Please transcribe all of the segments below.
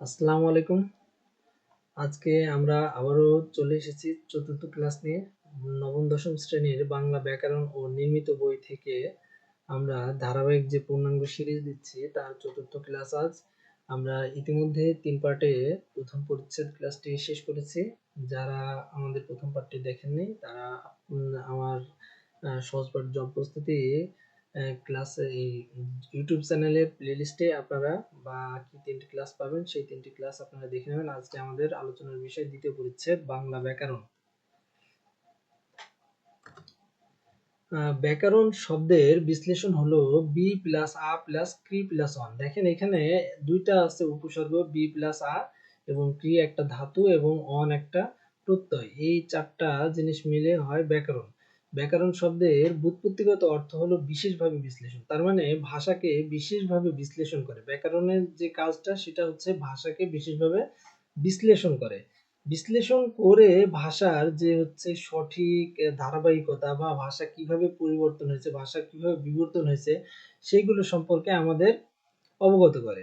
আসসালামু আলাইকুম। আজকে আমরা আবারও চলে এসেছি চতুর্থ ক্লাস নিয়ে। নবম, দশম শ্রেণির বাংলা ব্যাকরণ ও নির্মিত বই থেকে আমরা ধারাবাহিক যে পূর্ণাঙ্গ সিরিজ দিচ্ছি, তার চতুর্থ ক্লাস আজ। আমরা ইতিমধ্যে তিন পার্টে প্রথম পরিচ্ছেদ ক্লাসটি শেষ করেছি। যারা আমাদের প্রথম পার্টটি দেখেননি, তারা আমার সহজ পাঠ জব প্রস্তুতি ক্লাস ইউটিউব চ্যানেলের প্লেলিস্টে আপনারা বা কি তিনটি ক্লাস পাবেন, সেই তিনটি ক্লাস আপনারা দেখে নেবেন। আজকে আমাদের আলোচনার বিষয় দ্বিতীয় পরিচ্ছেদ, বাংলা ব্যাকরণ। ব্যাকরণ শব্দের বিশ্লেষণ হলো বি প্লাস আ প্লাস ক্রি প্লাস ওয়ান দেখেন এখানে দুইটা আছে উপসর্গ বি প্লাস আ এবং ক্রি একটা ধাতু এবং অন একটা প্রত্যয়। এই চারটা জিনিস মিলে হয় ব্যাকরণ। ব্যাকরণ শব্দের বুৎপত্তিগত অর্থ হলো বিশেষভাবে বিশ্লেষণ। তার মানে ভাষাকে বিশেষভাবে বিশ্লেষণ করে। ব্যাকরণের যে কাজটা, সেটা হচ্ছে ভাষাকে বিশেষভাবে বিশ্লেষণ করে। বিশ্লেষণ করে ভাষার যে হচ্ছে সঠিক ধারাবাহিকতা বা ভাষা কীভাবে পরিবর্তন হয়েছে, ভাষা কীভাবে বিবর্তন হয়েছে, সেইগুলো সম্পর্কে আমাদের অবগত করে।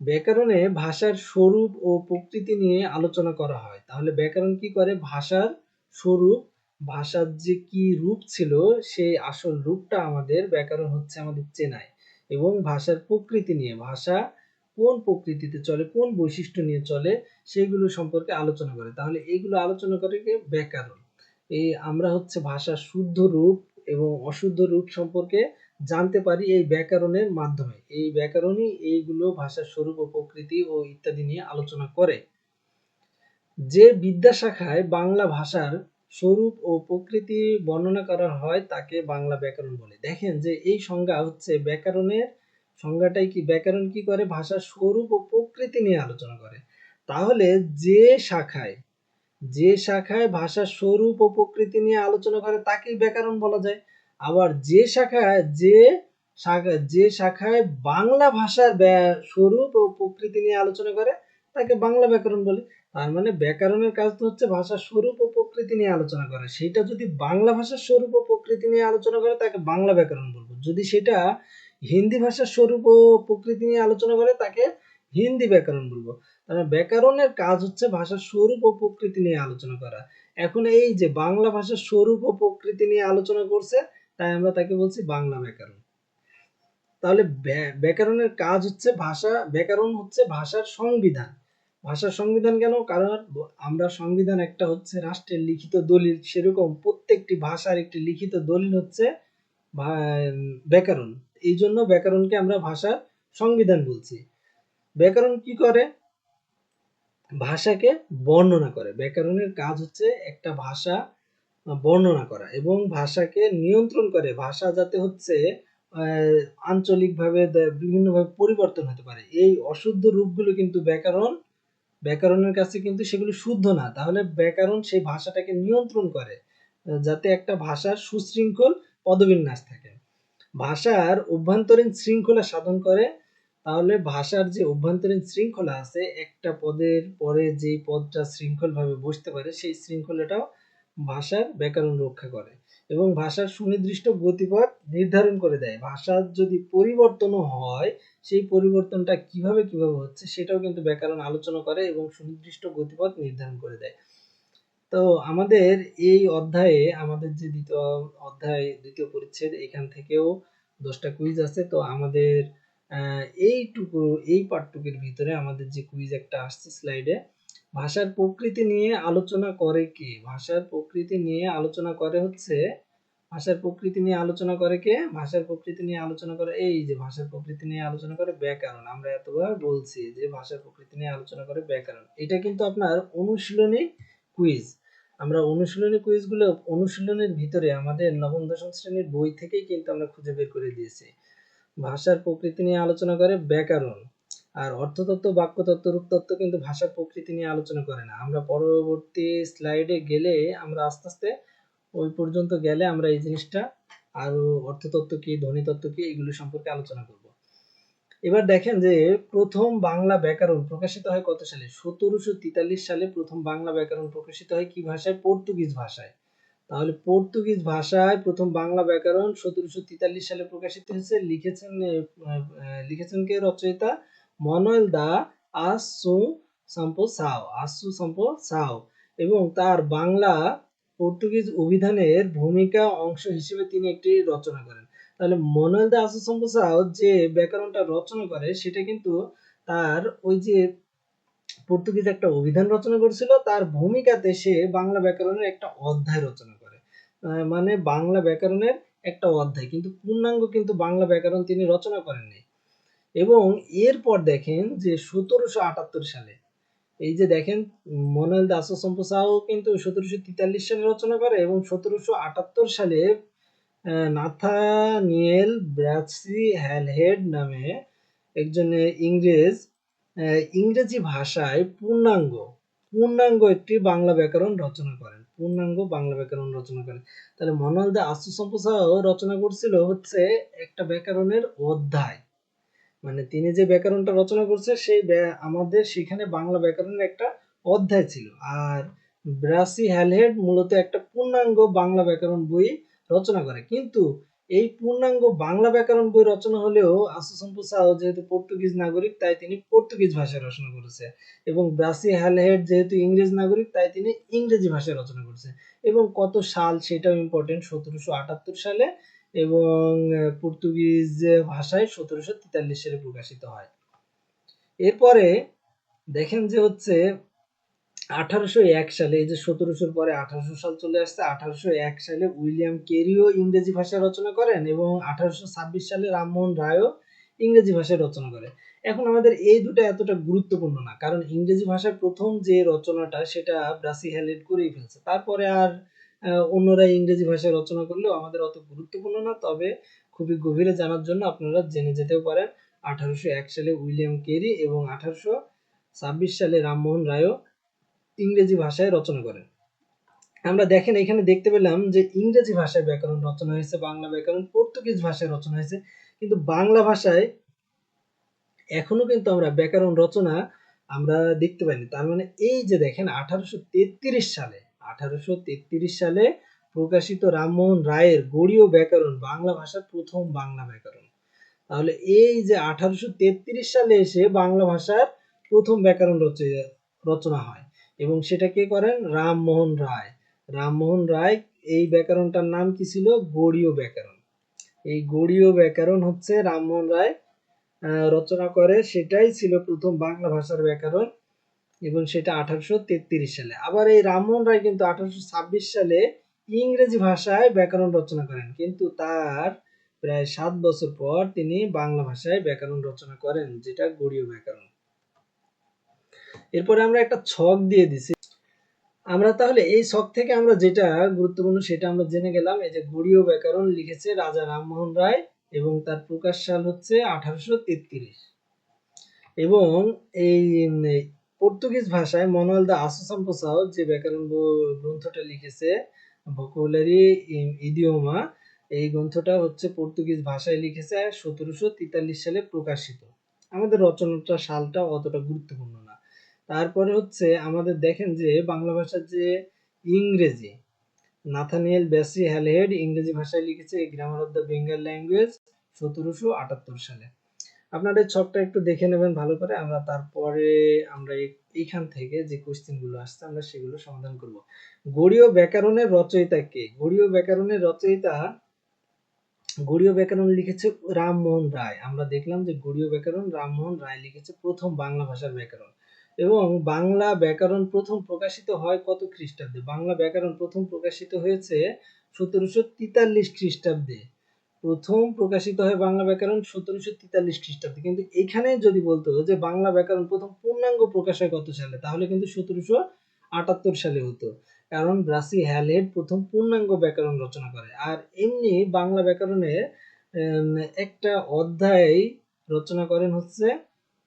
ব্যাকরণে ভাষার স্বরূপ ও প্রকৃতি নিয়ে আলোচনা করা হয়। তাহলে ব্যাকরণ কি করে? ভাষার স্বরূপ ভাষার যে কি রূপ ছিল, সেই আসল রূপটা আমাদের ব্যাকরণ হচ্ছে আমাদের চেনায় এবং ভাষার প্রকৃতি নিয়ে, ভাষা কোন প্রকৃতিতে চলে, কোন বৈশিষ্ট্য নিয়ে চলে, সেগুলো সম্পর্কে আলোচনা করে। তাহলে এইগুলো আলোচনা করে ব্যাকরণ। এই আমরা হচ্ছে ভাষার শুদ্ধ রূপ এবং অশুদ্ধ রূপ সম্পর্কে জানতে পারি এই ব্যাকরণের মাধ্যমে। এই ব্যাকরণই এইগুলো ভাষার স্বরূপ ও প্রকৃতি ও ইত্যাদি নিয়ে আলোচনা করে। যে বিদ্যাশাখায় বাংলা ভাষার স্বরূপ ও প্রকৃতি বর্ণনা করা হয় তাকে বাংলা ব্যাকরণ বলে। দেখেন যে এই সংজ্ঞা হচ্ছে ব্যাকরণের সংজ্ঞাটাই কি? ব্যাকরণ কি করে? ভাষার স্বরূপ ও প্রকৃতি নিয়ে আলোচনা করে। তাহলে যে শাখায় যে শাখায় ভাষার স্বরূপ ও প্রকৃতি নিয়ে আলোচনা করে তাকেই ব্যাকরণ বলা যায়। আবার যে শাখায়, যে শাখা, যে শাখায় বাংলা ভাষার স্বরূপ ও প্রকৃতি নিয়ে আলোচনা করে তাকে বাংলা ব্যাকরণ বলে। তার মানে ব্যাকরণের কাজ তো হচ্ছে ভাষার স্বরূপ ও প্রকৃতি নিয়ে আলোচনা করা। সেটা যদি বাংলা ভাষার স্বরূপ ও প্রকৃতি নিয়ে আলোচনা করে, তাকে বাংলা ব্যাকরণ বলব। যদি সেটা হিন্দি ভাষার স্বরূপ ও প্রকৃতি নিয়ে আলোচনা করে, তাকে হিন্দি ব্যাকরণ বলব। তার মানে ব্যাকরণের কাজ হচ্ছে ভাষার স্বরূপ ও প্রকৃতি নিয়ে আলোচনা করা। এখন এই যে বাংলা ভাষার স্বরূপ ও প্রকৃতি নিয়ে আলোচনা করছে, তাই আমরা তাকে বলছি বাংলা ব্যাকরণ। তাহলে ব্যা- ব্যাকরণের কাজ হচ্ছে ভাষা ব্যাকরণ হচ্ছে ভাষার সংবিধান। ভাষার সংবিধান কেন? কারণ আমরা সংবিধান একটা হচ্ছে রাষ্ট্রের লিখিত দলিল। সেরকম প্রত্যেকটি ভাষার একটি লিখিত দলিল হচ্ছে ব্যাকরণ। এই জন্য ব্যাকরণকে আমরা ভাষার সংবিধান বলছি। ব্যাকরণ কি করে? ভাষাকে বর্ণনা করে। ব্যাকরণের কাজ হচ্ছে একটা ভাষা বর্ণনা করা এবং ভাষাকে নিয়ন্ত্রণ করে। ভাষা যাতে হচ্ছে আঞ্চলিকভাবে বিভিন্নভাবে পরিবর্তন হতে পারে। এই অশুদ্ধ রূপগুলো কিন্তু ব্যাকরণ ব্যাকরণের কাছে কিন্তু সেগুলো শুদ্ধ না। তাহলে ব্যাকরণ সেই ভাষাটাকে নিয়ন্ত্রণ করে যাতে একটা ভাষার সুশৃঙ্খল পদবিন্যাস থাকে। ভাষার অভ্যন্তরীণ শৃঙ্খলা সাধন করে, তাহলে ভাষার যে অভ্যন্তরীণ শৃঙ্খলা আছে, একটা পদের পরে যে পদটা শৃঙ্খলভাবে বসতে পারে, সেই শৃঙ্খলাটাও ভাষার ব্যাকরণ রক্ষা করে। এবং ভাষার সুনির্দিষ্ট গতিপথ নির্ধারণ করে দেয়। ভাষার যদি পরিবর্তনও হয়, সেই পরিবর্তনটা কীভাবে কীভাবে হচ্ছে সেটাও কিন্তু ব্যাকরণ আলোচনা করে এবং সুনির্দিষ্ট গতিপথ নির্ধারণ করে দেয়। তো আমাদের এই অধ্যায়ে, আমাদের যে দ্বিতীয় অধ্যায়, দ্বিতীয় পরিচ্ছেদ, এখান থেকেও দশটা কুইজ আছে। তো আমাদের এইটুকু, এই পাঠটুকুর ভিতরে আমাদের যে কুইজ একটা আসছে স্লাইডে ভাষার প্রকৃতি নিয়ে আলোচনা করে কে? ভাষার প্রকৃতি নিয়ে আলোচনা করে হচ্ছে, ভাষার প্রকৃতি নিয়ে আলোচনা করে কে? ভাষার প্রকৃতি নিয়ে আলোচনা করে, এই যে ভাষার প্রকৃতি নিয়ে আলোচনা করে ব্যাকরণ। আমরা এতবার বলছি যে ভাষার প্রকৃতি নিয়ে আলোচনা করে ব্যাকরণ। এটা কিন্তু আপনার অনুশীলনী কুইজ আমরা অনুশীলনী কুইজগুলো অনুশীলনের ভিতরে আমাদের নবম, দশম শ্রেণির বই থেকেই কিন্তু আমরা খুঁজে বের করে দিয়েছি। ভাষার প্রকৃতি নিয়ে আলোচনা করে ব্যাকরণ। আর অর্থতত্ত্ব, বাক্যতত্ত্ব, রূপতত্ত্ব কিন্তু ভাষার প্রকৃতি নিয়ে আলোচনা করে না। আমরা পরবর্তী স্লাইডে গেলে আমরা আস্তে আস্তে ওই পর্যন্ত গেলে আমরা এই জিনিসটা আরও অর্থতত্ত্ব কি, ধ্বনিতত্ত্ব কি, এগুলো সম্পর্কে আলোচনা করব। এবার দেখেন যে প্রথম বাংলা ব্যাকরণ প্রকাশিত হয় কত সালে? সতেরোশো তেতাল্লিশ সালে প্রথম বাংলা ব্যাকরণ প্রকাশিত হয় কি ভাষায়? পর্তুগিজ ভাষায়। তাহলে পর্তুগিজ ভাষায় প্রথম বাংলা ব্যাকরণ সতেরোশো তেতাল্লিশ সালে প্রকাশিত হয়েছে। লিখেছেন লিখেছেন কে রচয়িতা? মনোয়েল দা আসু সম্প সাও, আসু সম্প সাও এবং তার বাংলা পর্তুগিজ অভিধানের ভূমিকা অংশ হিসেবে তিনি একটি রচনা করেন। তাহলে মনুয়েল দে আসু সম্প সাও যে ব্যাকরণটা রচনা করে, সেটা কিন্তু তার ওই যে পর্তুগিজ একটা অভিধান রচনা করেছিল, তার ভূমিকাতে সে বাংলা ব্যাকরণের একটা অধ্যায় রচনা করে। মানে বাংলা ব্যাকরণের একটা অধ্যায়, কিন্তু পূর্ণাঙ্গ কিন্তু বাংলা ব্যাকরণ তিনি রচনা করেননি। এবং এরপর দেখেন যে সতেরোশো আটাত্তর সালে, এই যে দেখেন মনেল দাস সম্পসাও কিন্তু সতেরোশো তেতাল্লিশ সালে রচনা করে এবং সতেরোশো আটাত্তর সালে নাথানিয়েল ব্র্যাচি হ্যালহেড নামে একজন ইংরেজ ইংরেজি ভাষায় পূর্ণাঙ্গ পূর্ণাঙ্গ একটি বাংলা ব্যাকরণ রচনা করেন, পূর্ণাঙ্গ বাংলা ব্যাকরণ রচনা করেন। তাহলে মনোয়াল দে আস্তু সম্পসাও রচনা করছিল হচ্ছে একটা ব্যাকরণের অধ্যায়। মানে তিনি যে ব্যাকরণটা রচনা করছে, সেই আমাদের সেখানে বাংলা ব্যাকরণের একটা অধ্যায় ছিল। আর ব্রাসি হ্যালহেড মূলত একটা পূর্ণাঙ্গ বাংলা ব্যাকরণ বই রচনা করে। কিন্তু এই পূর্ণাঙ্গ বাংলা ব্যাকরণ বই রচনা হলেও আসুসম্পু সাও যেহেতু পর্তুগিজ নাগরিক, তাই তিনি পর্তুগিজ ভাষায় রচনা করেছে। এবং ব্রাসি হ্যালহেড যেহেতু ইংরেজ নাগরিক, তাই তিনি ইংরেজি ভাষায় রচনা করেছে। এবং কত সাল সেটাও ইম্পর্টেন্ট সতেরোশো আটাত্তর সালে এবং পর্তুগিজ ভাষায় সতেরোশো তেতাল্লিশ সালে প্রকাশিত হয়। এরপরে দেখেন যে হচ্ছে আঠারোশো এক সালে, এই যে সতেরোশোর পরে আঠারোশো সাল চলে আসছে, আঠারোশো এক সালে উইলিয়াম কেরিও ইংরেজি ভাষায় রচনা করেন এবং আঠারোশো ছাব্বিশ সালে রামমোহন রায়ও ইংরেজি ভাষায় রচনা করে। এখন আমাদের এই দুটো এতটা গুরুত্বপূর্ণ না, কারণ ইংরেজি ভাষার প্রথম যে রচনাটা, সেটা ব্রাসি হ্যালেট করেই ফেলছে। তারপরে আর অন্যরা ইংরেজি ভাষায় রচনা করলেও আমাদের অত গুরুত্বপূর্ণ না, তবে খুবই গভীরে জানার জন্য আপনারা জেনে যেতেও পারেন আঠারোশো এক সালে উইলিয়াম কেরি এবং আঠারোশো ছাব্বিশ সালে রামমোহন রায়ও ইংরেজি ভাষায় রচনা করেন। আমরা দেখেন, এখানে দেখতে পেলাম যে ইংরেজি ভাষায় ব্যাকরণ রচনা হয়েছে, বাংলা ব্যাকরণ পর্তুগিজ ভাষায় রচনা হয়েছে, কিন্তু বাংলা ভাষায় এখনও কিন্তু আমরা ব্যাকরণ রচনা আমরা দেখতে পাইনি। তার মানে এই যে দেখেন, আঠারোশো তেত্রিশ সালে আঠারোশো তেত্রিশ সালে প্রকাশিত রামমোহন রায়ের গড়ীয় ব্যাকরণ, বাংলা ভাষার প্রথম বাংলা ব্যাকরণ। তাহলে এই যে আঠারোশো তেত্রিশ সালে এসে বাংলা ভাষার প্রথম ব্যাকরণ রচ- রচনা হয়, এবং সেটা কে করেন? রামমোহন রায়। রামমোহন রায়, এই ব্যাকরণটার নাম কি ছিল? গড়ীয় ব্যাকরণ। এই গড়ীয় ব্যাকরণ হচ্ছে রামমোহন রায় রচনা করে, সেটাই ছিল প্রথম বাংলা ভাষার ব্যাকরণ। এবং সেটা আঠারোশো তেত্রিশ সালে। আবার এই রামমোহন রায় কিন্তু আঠারোশো ছাব্বিশ সালে ইংরেজি ভাষায় ব্যাকরণ রচনা করেন। কিন্তু তার প্রায় সাত বছর পর তিনি বাংলা ভাষায় ব্যাকরণ রচনা করেন, যেটা গড়ীয় ব্যাকরণ। এরপরে আমরা একটা ছক দিয়ে দিছি। আমরা তাহলে এই ছক থেকে আমরা যেটা গুরুত্বপূর্ণ সেটা আমরা জেনে গেলাম। এই যে গড়ীয় ব্যাকরণ লিখেছে রাজা রামমোহন রায় এবং তার প্রকাশ সাল হচ্ছে আঠারোশো তেত্রিশ। এবং এই এই পর্তুগিজ ভাষায় মনোয়াল দা আসোসাম্পোসাও যে ব্যাকরণ গ্রন্থটা লিখেছে ভোকাবুলারি ইডিওমা এই গ্রন্থটা হচ্ছে পর্তুগিজ ভাষায় লিখেছে সতেরোশো তেতাল্লিশ সালে প্রকাশিত। আমাদের রচনাটা, সালটা অতটা গুরুত্বপূর্ণ না। তারপরে হচ্ছে আমাদের দেখেন যে বাংলা ভাষার যে ইংরেজি, নাথানিয়েল ব্যাসি হ্যালহেড ইংরেজি ভাষায় লিখেছে grammar of the Bengal language সতেরোশো আটাত্তর সালে। আপনারা এই ছকটা একটু দেখে নেবেন ভালো করে। আমরা তারপরে আমরা এই- এইখান থেকে যে কোশ্চেনগুলো আসছে, আমরা সেগুলো সমাধান করব। গড়ীয় ব্যাকরণের রচয়িতা কে? গড়ীয় ব্যাকরণের রচয়িতা গড়ীয় ব্যাকরণ লিখেছে রামমোহন রায়। আমরা দেখলাম যে গড়ীয় ব্যাকরণ রামমোহন রায় লিখেছে প্রথম বাংলা ভাষার ব্যাকরণ। এবং বাংলা ব্যাকরণ প্রথম প্রকাশিত হয় কত খ্রিস্টাব্দে? বাংলা ব্যাকরণ প্রথম প্রকাশিত হয়েছে সতেরোশো তেতাল্লিশ খ্রিস্টাব্দে। প্রথম প্রকাশিত হয় বাংলা ব্যাকরণ সতেরোশো তেতাল্লিশ খ্রিস্টাব্দে। কিন্তু এখানে যদি বলতো যে বাংলা ব্যাকরণ প্রথম পূর্ণাঙ্গ প্রকাশ হয় কত সালে? তাহলে কিন্তু সতেরোশো আটাত্তর সালে হতো। কারণ ব্রাসি হ্যালেড প্রথম পূর্ণাঙ্গ ব্যাকরণ রচনা করে। আর এমনি বাংলা ব্যাকরণে একটা অধ্যায় রচনা করেন হচ্ছে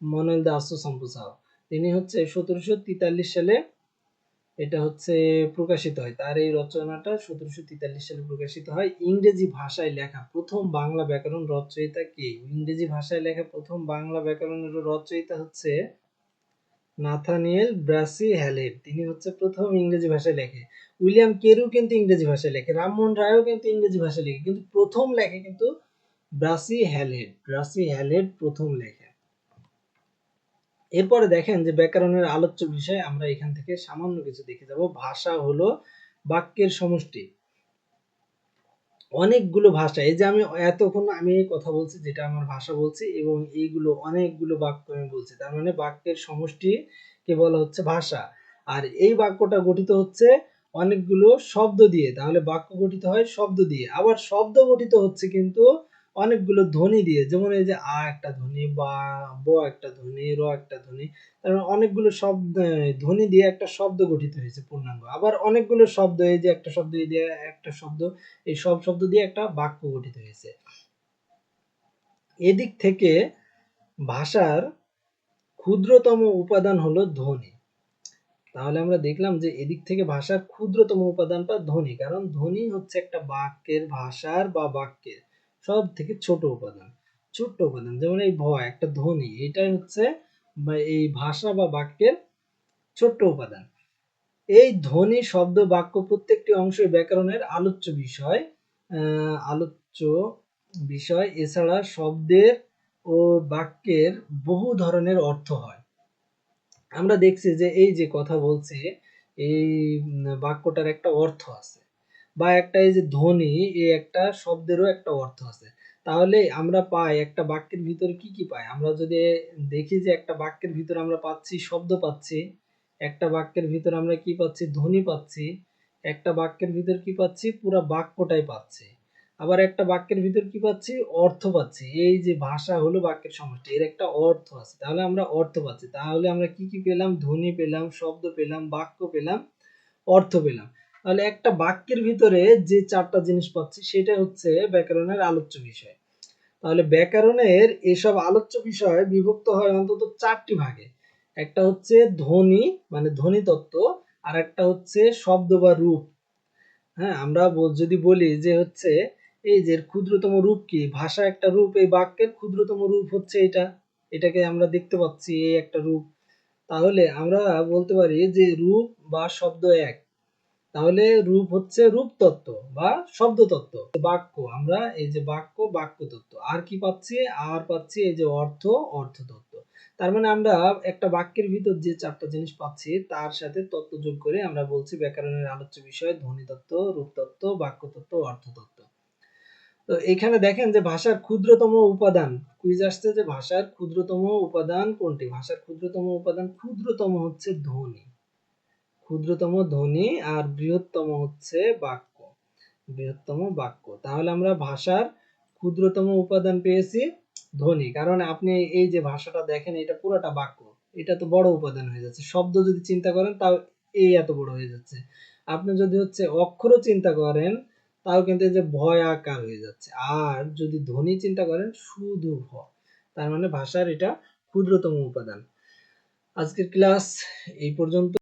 মনেল দাস সম্পসাও তিনি হচ্ছে সতেরোশো তেতাল্লিশ সালে এটা হচ্ছে প্রকাশিত হয়। তার এই রচনাটা সতেরোশো তেতাল্লিশ সালে প্রকাশিত হয়। ইংরেজি ভাষায় লেখা প্রথম বাংলা ব্যাকরণ রচয়িতা কে? ইংরেজি ভাষায় লেখা প্রথম বাংলা ব্যাকরণের রচয়িতা হচ্ছে নাথানিয়েল ব্রাসি হ্যালেট তিনি হচ্ছে প্রথম ইংরেজি ভাষায় লেখে। উইলিয়াম কেরু কিন্তু ইংরেজি ভাষায় লেখে। রামমোহন রায়ও কিন্তু ইংরেজি ভাষায় লেখে। কিন্তু প্রথম লেখে কিন্তু ব্রাসি হ্যালেট ব্রাসি হ্যালেট প্রথম লেখে। এরপরে দেখেন যে ব্যাকরণের আলোচ্য বিষয়, আমরা এখান থেকে সামান্য কিছু দেখে যাব। ভাষা হলো বাক্যের সমষ্টি। অনেকগুলো ভাষা, এই যে আমি এতক্ষণ আমি কথা বলছি, যেটা আমার ভাষা বলছি, এবং এইগুলো অনেকগুলো বাক্য আমি বলছি, তার মানে বাক্যের সমষ্টি কে বলা হচ্ছে ভাষা। আর এই বাক্যটা গঠিত হচ্ছে অনেকগুলো শব্দ দিয়ে, তাহলে বাক্য গঠিত হয় শব্দ দিয়ে। আবার শব্দ গঠিত হচ্ছে কিন্তু অনেকগুলো ধ্বনি দিয়ে, যেমন এই যে আ একটা ধ্বনি বা ব একটা ধ্বনি, র একটা ধ্বনি মানে অনেকগুলো শব্দ, ধ্বনি দিয়ে একটা শব্দ গঠিত হয়েছে পূর্ণাঙ্গ। আবার অনেকগুলো শব্দ, এই যে একটা শব্দ, এই যে একটা শব্দ, এই সব শব্দ দিয়ে একটা বাক্য গঠিত হয়েছে। এদিক থেকে ভাষার ক্ষুদ্রতম উপাদান হলো ধ্বনি। তাহলে আমরা দেখলাম যে এদিক থেকে ভাষার ক্ষুদ্রতম উপাদানটা ধ্বনি, কারণ ধ্বনি হচ্ছে একটা বাক্যের ভাষার বা বাক্যের। সব থেকে ছোট উপাদান। ছোট্ট উপাদান, যেমন এই ভয় একটা ধ্বনি, এটাই হচ্ছে এই ভাষা বা বাক্যের ছোট্ট উপাদান। এই ধ্বনি, শব্দ, বাক্য প্রত্যেকটি অংশই ব্যাকরণের আলোচ্য বিষয় আলোচ্য বিষয়। এছাড়া শব্দের ও বাক্যের বহু ধরনের অর্থ হয়। আমরা দেখছি যে এই যে কথা বলছি, এই বাক্যটার একটা অর্থ আছে। বা একটা এই যে ধ্বনি, এই একটা শব্দেরও একটা অর্থ আছে। তাহলে আমরা পাই একটা বাক্যের ভিতরে কি কি পাই? আমরা যদি দেখি যে একটা বাক্যের ভিতরে আমরা পাচ্ছি, শব্দ পাচ্ছি, একটা বাক্যের ভিতরে আমরা কি পাচ্ছি? ধ্বনি পাচ্ছি, একটা বাক্যের ভিতর কি পাচ্ছি? পুরো বাক্যটাই পাচ্ছি। আবার একটা বাক্যের ভিতর কি পাচ্ছি? অর্থ পাচ্ছি। এই যে ভাষা হলো বাক্যের সমষ্টি, এর একটা অর্থ আছে। তাহলে আমরা অর্থ পাচ্ছি। তাহলে আমরা কি কি পেলাম? ধ্বনি পেলাম, শব্দ পেলাম, বাক্য পেলাম, অর্থ পেলাম। তাহলে একটা বাক্যের ভিতরে যে চারটা জিনিস পাচ্ছি সেটা হচ্ছে ব্যাকরণের আলোচ্য বিষয়। তাহলে ব্যাকরণের এসব আলোচ্য বিষয় বিভক্ত হয় অন্তত চারটি ভাগে। একটা হচ্ছে ধ্বনি মানে ধ্বনি তত্ত্ব আর একটা হচ্ছে শব্দ বা রূপ। হ্যাঁ আমরা যদি বলি যে হচ্ছে এই যে ক্ষুদ্রতম রূপ কি? ভাষা একটা রূপ, এই বাক্যের ক্ষুদ্রতম রূপ হচ্ছে এটা। এটাকে আমরা দেখতে পাচ্ছি, এই একটা রূপ। তাহলে আমরা বলতে পারি যে রূপ বা শব্দ এক। তাহলে রূপ হচ্ছে রূপ তত্ত্ব বা শব্দ তত্ত্ব বাক্য, আমরা এই যে বাক্য বাক্য তত্ত্ব আর কি পাচ্ছি? আর পাচ্ছি এই যে অর্থ অর্থ তত্ত্ব তার মানে আমরা একটা বাক্যের ভিতর যে চারটা জিনিস পাচ্ছি, তার সাথে তত্ত্ব যোগ করে আমরা বলছি ব্যাকরণের আলোচ্য বিষয় ধ্বনি তত্ত্ব রূপ তত্ত্ব বাক্য তত্ত্ব অর্থ তত্ত্ব তো এখানে দেখেন যে ভাষার ক্ষুদ্রতম উপাদান। কুইজ আসছে যে ভাষার ক্ষুদ্রতম উপাদান কোনটি? ভাষার ক্ষুদ্রতম উপাদান, ক্ষুদ্রতম হচ্ছে ধ্বনি। ক্ষুদ্রতম ধ্বনি আর বৃহত্তম হচ্ছে বাক্য। বৃহত্তম বাক্য। তাহলে আমরা ভাষার ক্ষুদ্রতম উপাদান পেয়েছি ধ্বনি। কারণ আপনি এই যে ভাষাটা দেখেন, এটা পুরোটা বাক্য। এটা তো বড় উপাদান হয়ে যাচ্ছে। শব্দ যদি চিন্তা করেন, তাও এই এত বড় হয়ে যাচ্ছে। আপনি যদি হচ্ছে অক্ষরও চিন্তা করেন, তাও কিন্তু এই যে ভয় আকার হয়ে যাচ্ছে। আর যদি ধ্বনি চিন্তা করেন, শুধু ভ তার মানে ভাষার এটা ক্ষুদ্রতম উপাদান। আজকের ক্লাস এই পর্যন্ত।